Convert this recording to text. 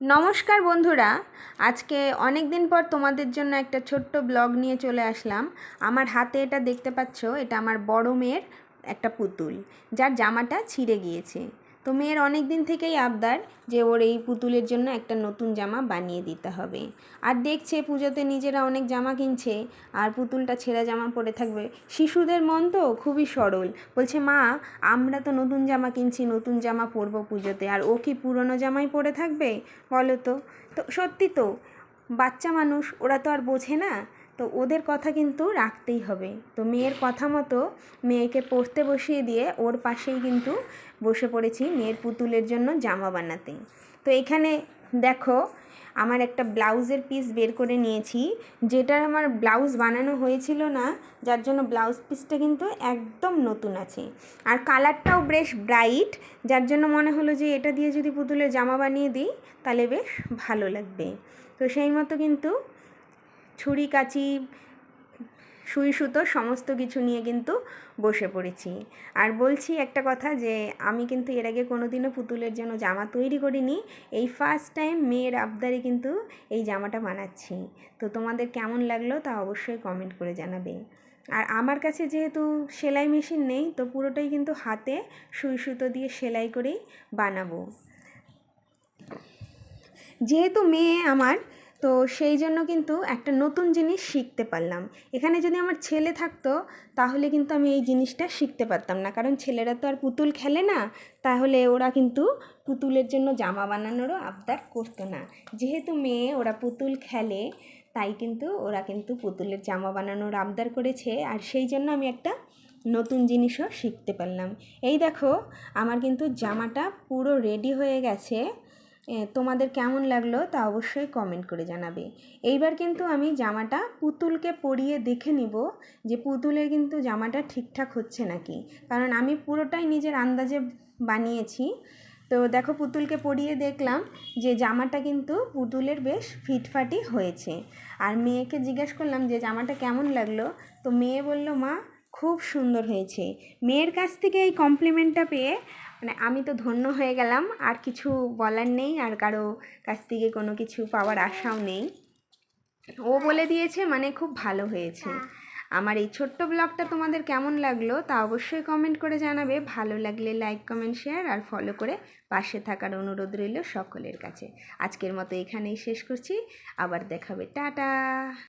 নমস্কার বন্ধুরা, আজকে অনেক দিন পর তোমাদের জন্য একটা ছোট্ট ব্লগ নিয়ে চলে আসলাম। আমার হাতে এটা দেখতে পাচ্ছ, এটা আমার বড় মেয়ের একটা পুতুল, যার জামাটা ছিঁড়ে গিয়েছে। তো মেয়ের অনেক দিন থেকেই আবদার যে ওর এই পুতুলের জন্য একটা নতুন জামা বানিয়ে দিতে হবে। আর দেখছে পুজোতে নিজেরা অনেক জামা কিনছে, আর পুতুলটা ছেঁড়া জামা পরে থাকবে। শিশুদের মন তো খুবই সরল। বলছে, মা, আমরা তো নতুন জামা কিনছি, নতুন জামা পরবো পুজোতে, আর ও কি পুরনো জামাই পরে থাকবে? বলো তো। তো সত্যি তো, বাচ্চা মানুষ, ওরা তো আর বোঝে না। তো ওদের কথা কিন্তু রাখতেই হবে। তো মেয়ের কথা মতো মেয়েকে পড়তে বসিয়ে দিয়ে ওর পাশেই কিন্তু বসে পড়েছি মেয়ের পুতুলের জন্য জামা বানাতে। তো এখানে দেখো আমার একটা ব্লাউজের পিস বের করে নিয়েছি, যেটার আমার ব্লাউজ বানানো হয়েছিল না, যার জন্য ব্লাউজ পিসটা কিন্তু একদম নতুন আছে। আর কালারটাও বেশ ব্রাইট যার জন্য মনে হলো যে এটা দিয়ে যদি পুতুলের জামা বানিয়ে দিই, তাহলে বেশ ভালো লাগবে। তো সেই মতো কিন্তু ছুরি, কাচি, সুই, সুতো সমস্ত কিছু নিয়ে কিন্তু বসে পড়েছি। আর বলছি একটা কথা যে, আমি কিন্তু এর আগে কোনো দিনও পুতুলের জন্য জামা তৈরি করিনি। এই ফার্স্ট টাইম মেয়ের আবদারে কিন্তু এই জামাটা বানাচ্ছি। তো তোমাদের কেমন লাগল তা অবশ্যই কমেন্ট করে জানাবে। আর আমার কাছে যেহেতু সেলাই মেশিন নেই, তো পুরোটাই কিন্তু হাতে সুই, সুতো দিয়ে সেলাই করেই বানাবো। যেহেতু মেয়ে আমার তো সেই জন্য কিন্তু একটা নতুন জিনিস শিখতে পারলাম। এখানে যদি আমার ছেলে থাকতো, তাহলে কিন্তু আমি এই জিনিসটা শিখতে পারতাম না। কারণ ছেলেরা তো আর পুতুল খেলে না, তাহলে ওরা কিন্তু পুতুলের জন্য জামা বানানোরও আবদার করতো না। যেহেতু মেয়ে, ওরা পুতুল খেলে, তাই কিন্তু ওরা কিন্তু পুতুলের জামা বানানোর আবদার করেছে। আর সেই জন্য আমি একটা নতুন জিনিসও শিখতে পারলাম। এই দেখো, আমার কিন্তু জামাটা পুরো রেডি হয়ে গেছে। তোমাদের কেমন লাগল তা অবশ্যই কমেন্ট করে জানাবে। এইবার কিন্তু আমি জামাটা পুতুলকে পরিয়ে দেখে নিব যে পুতুলের কিন্তু জামাটা ঠিকঠাক হচ্ছে নাকি। কারণ আমি পুরোটাই নিজের আন্দাজে বানিয়েছি। তো দেখো পুতুলকে পরিয়ে দেখলাম যে জামাটা কিন্তু পুতুলের বেশ ফিটফাটি হয়েছে। আর মেয়েকে জিজ্ঞেস করলাম যে জামাটা কেমন লাগল? তো মেয়ে বলল, মা খুব সুন্দর হয়েছে। মেয়ের কাছ থেকে এই কমপ্লিমেন্টটা পেয়ে মানে আমি তো ধন্য হয়ে গেলাম, আর কিছু বলার নেই, আর কারও কাছ থেকে কোনো কিছু পাওয়ার আশাও নেই। ও বলে দিয়েছে মানে খুব ভালো হয়েছে। আমার এই ছোট্ট ব্লগটা তোমাদের কেমন লাগল তা অবশ্যই কমেন্ট করে জানাবে। ভালো লাগলে লাইক কমেন্ট শেয়ার আর ফলো করে পাশে থাকার অনুরোধ রইল সকলের কাছে। আজকের মতো এখানেই শেষ করছি। আবার দেখাবে। টাটা!